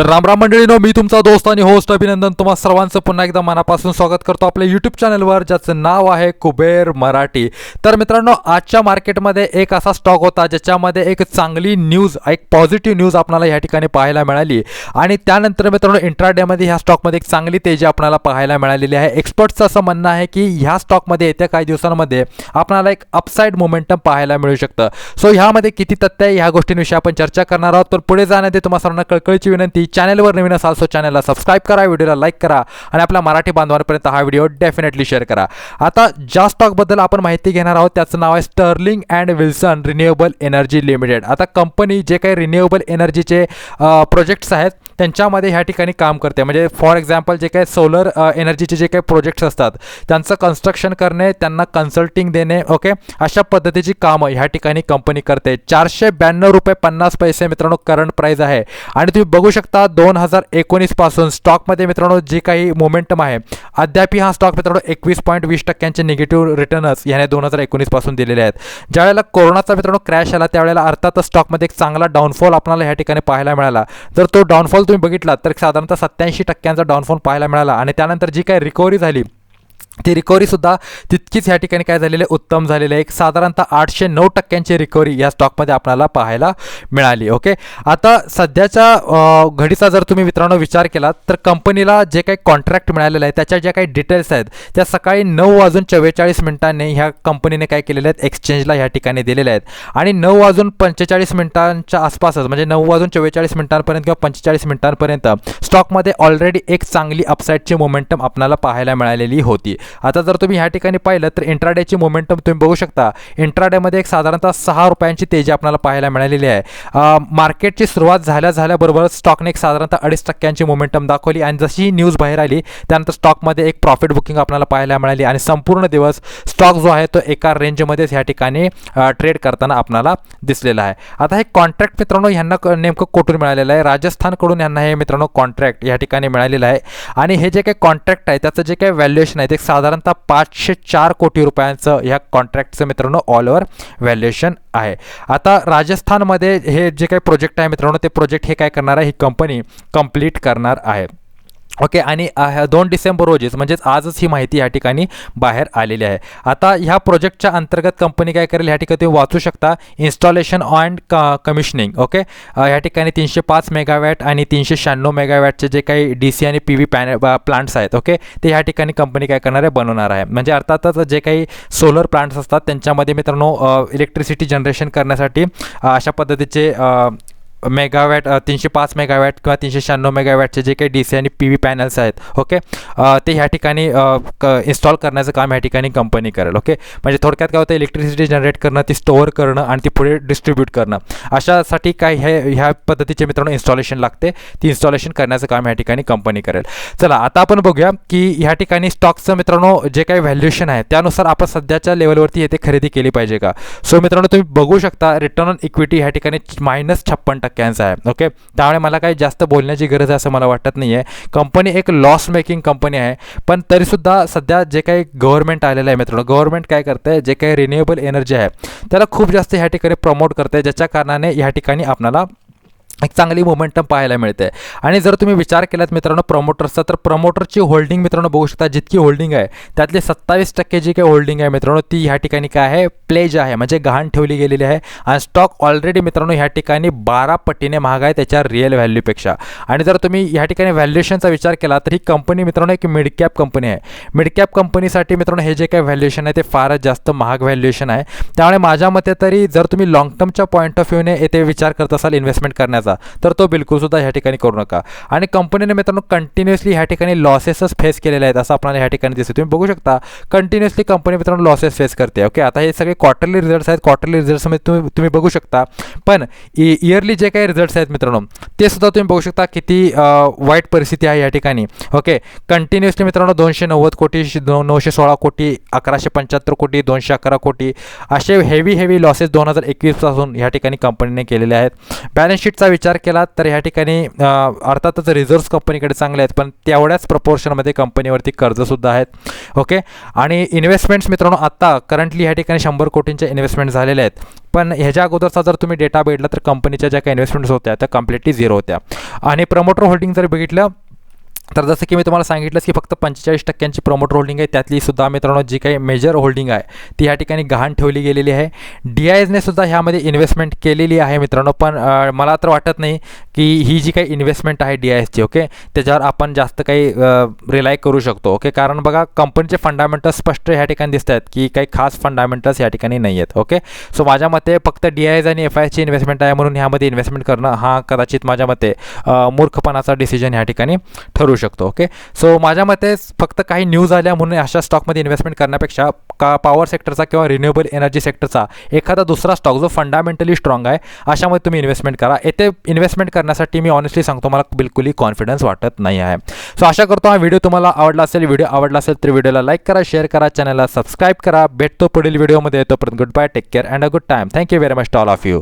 तर रामराम मंडळीनो मी तुमचा दोस्त आणि होस्ट अभिनंदन तुम्हा सर्वांचं पुन्हा एकदा मनापासून स्वागत करतो आपल्या यूट्यूब चॅनलवर ज्याचं नाव आहे कुबेर मराठी. तर मित्रांनो आजच्या मार्केटमध्ये एक असा स्टॉक होता ज्याच्यामध्ये एक चांगली न्यूज एक पॉझिटिव्ह न्यूज आपल्याला या ठिकाणी पाहायला मिळाली. आणि त्यानंतर मित्रांनो इंट्राडेमध्ये ह्या स्टॉकमध्ये एक चांगली तेजी आपल्याला पाहायला मिळालेली आहे. एक्सपर्ट्सचं असं म्हणणं आहे की ह्या स्टॉकमध्ये येत्या काही दिवसांमध्ये आपल्याला एक अपसाईड मोमेंटम पाहायला मिळू शकतं. सो ह्यामध्ये किती तथ्य आहे ह्या गोष्टींविषयी आपण चर्चा करणार आहोत. तर पुढे जाण्याआधी तुम्हाला सर्वांना कळकळीची विनंती चॅनलवर नवीन असाल सो चॅनलला सबस्क्राईब करा व्हिडिओला लाईक करा आणि आपल्या मराठी बांधवांपर्यंत हा व्हिडिओ डेफिनेटली शेअर करा. आता ज्या स्टॉकबद्दल आपण माहिती घेणार आहोत त्याचं नाव आहे Sterling and Wilson renewable energy limited आता कंपनी जे काही रिन्युएबल एनर्जीचे प्रोजेक्ट्स आहेत त्यांच्यामध्ये ह्या ठिकाणी काम करते. म्हणजे फॉर एक्झाम्पल जे काही सोलर एनर्जीचे जे काही प्रोजेक्ट्स असतात त्यांचं कन्स्ट्रक्शन करणे त्यांना कन्सल्टिंग देणे ओके अशा पद्धतीची कामं ह्या ठिकाणी कंपनी करते. चारशे ब्याण्णव रुपये पन्नास पैसे मित्रांनो करंट प्राईज आहे. आणि तुम्ही बघू शकता दोन हजार एकोणीसपासून स्टॉकमध्ये मित्रांनो जी काही मोमेंटम आहे अद्याप हा स्टॉक मित्रांनो एकवीस पॉईंट वीस टक्क्यांचे निगेटिव्ह रिटर्नच याने दोन हजार एकोणीसपासून दिलेले आहेत. ज्यावेळेला कोरोनाचा मित्रांनो क्रॅश आला त्यावेळेला अर्थातच स्टॉकमध्ये एक चांगला डाऊनफॉल आपल्याला ह्या ठिकाणी पाहायला मिळाला. जर तो डाऊनफॉल तुम्ही बघितला तर साधारणतः सत्याऐंशी टक्क्यांचा डाऊनफॉल पाहायला मिळाला. आणि त्यानंतर जी काही रिकव्हरी झाली ती रिकव्हरीसुद्धा तितकीच ह्या ठिकाणी काय झालेली आहे उत्तम झालेलं आहे. एक साधारणतः आठशे नऊ टक्क्यांची रिकव्हरी या स्टॉकमध्ये आपल्याला पाहायला मिळाली ओके आता सध्याच्या घडीचा जर तुम्ही मित्रांनो विचार केला तर कंपनीला जे काही कॉन्ट्रॅक्ट मिळालेलं आहे त्याच्या ज्या काही डिटेल्स आहेत त्या सकाळी नऊ वाजून चव्वेचाळीस मिनिटांनी ह्या कंपनीने काय केलेले आहेत एक्सचेंजला ह्या ठिकाणी दिलेल्या आहेत. आणि नऊ वाजून पंचेचाळीस मिनिटांच्या आसपासच म्हणजे नऊ वाजून चव्वेचाळीस मिनिटांपर्यंत किंवा पंचेचाळीस मिनिटांपर्यंत स्टॉकमध्ये ऑलरेडी एक चांगली अपसाईडची मोमेंटम आपल्याला पाहायला मिळालेली होती. आता जर तुम्ही ह्या ठिकाणी पाहिलं तर इंट्राडेची मोमेंटम तुम्ही बघू शकता. इंट्राडेमध्ये एक साधारणतः सहा रुपयांची तेजी आपल्याला पाहायला मिळालेली आहे. मार्केटची सुरुवात झाल्या झाल्याबरोबर स्टॉकने एक साधारणतः अडीच टक्क्यांची मोमेंटम दाखवली आणि जशी ही न्यूज बाहेर आली त्यानंतर स्टॉकमध्ये एक प्रॉफिट बुकिंग आपल्याला पाहायला मिळाली आणि संपूर्ण दिवस स्टॉक जो आहे तो एका रेंजमध्येच ह्या ठिकाणी ट्रेड करताना आपल्याला दिसलेला आहे. आता हे कॉन्ट्रॅक्ट मित्रांनो ह्यांना नेमकं कुठून मिळालेलं आहे? राजस्थानकडून यांना हे मित्रांनो कॉन्ट्रॅक्ट या ठिकाणी मिळालेलं आहे. आणि हे जे काही कॉन्ट्रॅक्ट आहे त्याचं जे काही व्हॅल्युएशन आहे ते साधारणतः पाचशे चार कोटी रुपयांचं ह्या कॉन्ट्रॅक्टचं मित्रांनो ऑल ओव्हर व्हॅल्युएशन आहे. आता राजस्थानमध्ये हे जे काही प्रोजेक्ट आहे मित्रांनो ते प्रोजेक्ट हे काय करणार आहे? ही कंपनी कंप्लीट करणार आहे. ओके आणि ह्या दोन डिसेंबर रोजीच म्हणजेच आजच ही माहिती या ठिकाणी बाहेर आलेली आहे. आता ह्या प्रोजेक्टच्या अंतर्गत कंपनी काय करेल ह्या ठिकाणी तुम्ही वाचू शकता इन्स्टॉलेशन अँड क कमिशनिंग ओके? ह्या ठिकाणी तीनशे पाच मेगावॅट आणि तीनशे शहाण्णव मेगावॅटचे जे काही डी सी आणि पी व्ही पॅने प्लांट्स आहेत ओके? ते ह्या ठिकाणी कंपनी काय करणार आहे बनवणार आहे. म्हणजे अर्थातच जे काही सोलर प्लांट्स असतात त्यांच्यामध्ये मित्रांनो इलेक्ट्रिसिटी जनरेशन करण्यासाठी अशा पद्धतीचे मेगावॅट तीनशे पाच मेगावॅट किंवा तीनशे शहाण्णव मेगावॅटचे जे काही डी सी आणि पी व्ही पॅनल्स आहेत ओके? ते ह्या ठिकाणी इन्स्टॉल करण्याचं काम ह्या ठिकाणी कंपनी करेल ओके? म्हणजे थोडक्यात काय होतं इलेक्ट्रिसिटी जनरेट करणं ती स्टोअर करणं आणि ती पुढे डिस्ट्रीब्यूट करणं. अशासाठी काय हे ह्या पद्धतीचे मित्रांनो इन्स्टॉलेशन लागते. ती इन्स्टॉलेशन करण्याचं काम ह्या ठिकाणी कंपनी करेल. चला आता आपण बघूया की ह्या ठिकाणी स्टॉकचं मित्रांनो जे काही व्हॅल्युएशन आहे त्यानुसार आपण सध्याच्या लेवलवरती येथे खरेदी केली पाहिजे का? सो मित्रांनो तुम्ही बघू शकता रिटर्न ऑन इक्विटी ह्या ठिकाणी मायनस छप्पन टक्के. टक्क्यांचा आहे. ओके त्यामुळे मला काही जास्त बोलण्याची गरज आहे असं मला वाटत नाही आहे कंपनी एक लॉस मेकिंग कंपनी आहे. पण तरीसुद्धा सध्या जे काही गव्हर्नमेंट आलेलं आहे मित्रांनो गव्हर्नमेंट काय करते जे काही रिन्युएबल एनर्जी आहे त्याला खूप जास्त ह्या ठिकाणी प्रमोट करते ज्याच्या कारणाने ह्या ठिकाणी आपल्याला एक चांगली मोमेंटम पाहायला मिळते. आणि जर तुम्ही विचार केलात मित्रांनो प्रमोटर्सचा तर प्रमोटरची होल्डिंग मित्रांनो बघू शकता जितकी होल्डिंग आहे त्यातली सत्तावीस टक्के जी काही होल्डिंग आहे मित्रांनो ती ह्या ठिकाणी काय आहे? प्लेज आहे म्हणजे गहाण ठेवली गेलेली आहे. आणि स्टॉक ऑलरेडी मित्रांनो ह्या ठिकाणी बारा पटीने महाग आहे त्याच्या रिअल व्हॅल्यूपेक्षा आणि जर तुम्ही ह्या ठिकाणी व्हॅल्युएशनचा विचार केला तर ही कंपनी मित्रांनो एक मिड कॅप कंपनी आहे. मिड कॅप कंपनीसाठी मित्रांनो हे जे काही व्हॅल्युएशन आहे ते फारच जास्त महाग व्हॅल्युएशन आहे. त्यामुळे माझ्या मते तरी जर तुम्ही लॉंग टर्मच्या पॉईंट ऑफ व्ह्यूने येथे विचार करत असाल इन्व्हेस्टमेंट करण्याचा तर तो बिलकुल सुद्धा ह्या ठिकाणी करू नका. आणि कंपनीने मित्रांनो कंटिन्युअसली ह्या ठिकाणी लॉसेसच फेस केलेले आहेत असं आपल्याला ह्या ठिकाणी दिसते तुम्ही बघू शकता कंटिन्युअसली कंपनी मित्रांनो लॉसेस फेस करते ओके आता हे सगळे क्वार्टरली रिझल्ट्स आहेत. क्वार्टरली रिझल्ट्समध्ये तुम्ही तुम्ही बघू शकता. पण इयरली जे काही रिझल्ट्स आहेत मित्रांनो ते सुद्धा तुम्ही बघू शकता किती वाईट परिस्थिती आहे या ठिकाणी ओके कंटिन्युअसली मित्रांनो दोनशे नव्वद कोटी नऊशे सोळा कोटी अकराशे पंच्याहत्तर कोटी दोनशे अकरा कोटी असे हेवी हेवी लॉसेस दोन हजार एकवीसपासून ह्या ठिकाणी कंपनीने केलेले आहेत. बॅलन्स शीटचा विचार विचार केला तर ह्या ठिकाणी अर्थातच रिझर्व्स कंपनीकडे चांगले आहेत पण तेवढ्याच प्रपोर्शनमध्ये कंपनीवरती कर्जसुद्धा आहेत. ओके आणि इन्व्हेस्टमेंट्स मित्रांनो आत्ता करंटली ह्या ठिकाणी शंभर कोटींच्या इन्व्हेस्टमेंट झालेल्या आहेत. पण ह्याच्या अगोदरचा जर तुम्ही डेटा बघितला तर कंपनीच्या ज्या काही इन्व्हेस्टमेंट्स होत्या त्या कम्प्लिटली झिरो होत्या. आणि प्रमोटर होल्डिंग जर बघितलं तर जसं की मी तुम्हाला सांगितलंच की फक्त पंचेचाळीस टक्क्यांची प्रमोटर होल्डिंग आहे. त्यातली सुद्धा मित्रांनो जी काही मेजर होल्डिंग आहे ती ह्या ठिकाणी गहाण ठेवली गेलेली आहे. डी आय एसने सुद्धा ह्यामध्ये इन्व्हेस्टमेंट केलेली आहे मित्रांनो. पण मला तर वाटत नाही की ही जी काही इन्व्हेस्टमेंट आहे डी आय एसची ओके त्याच्यावर आपण जास्त काही रिलाय करू शकतो ओके कारण बघा कंपनीचे फंडामेंटल्स स्पष्ट ह्या ठिकाणी दिसत आहेत की काही खास फंडामेंटल्स या ठिकाणी नाही आहेत ओके सो माझ्या मते फक्त डी आय एस आणि एफ आय एसची इन्व्हेस्टमेंट आहे म्हणून ह्यामध्ये इन्व्हेस्टमेंट करणं हा कदाचित माझ्या मते मूर्खपणाचा डिसिजन ह्या ठिकाणी ठरू शकतो ओके सो माझ्या मते फक्त काही न्यूज आल्या म्हणून अशा स्टॉकमध्ये इन्व्हेस्टमेंट करण्यापेक्षा का पॉवर सेक्टरचा किंवा रिन्युएबल एनर्जी सेक्टरचा एखादा दुसरा स्टॉक जो फंडामेंटली स्ट्रॉंग आहे अशामध्ये तुम्ही इन्व्हेस्टमेंट करा. येथे इन्व्हेस्टमेंट करण्यासाठी मी ऑनेस्टली सांगतो मला बिलकुलही कॉन्फिडन्स वाटत नाही आहे. सो आशा करतो हा व्हिडिओ तुम्हाला आवडला असेल. व्हिडिओ आवडला असेल तर व्हिडिओला लाईक करा शेअर करा चॅनलला सबस्क्राईब करा. भेटतो पुढील व्हिडिओमध्ये येतोपर्यंत good bye take care and a good time thank you very much to all all of you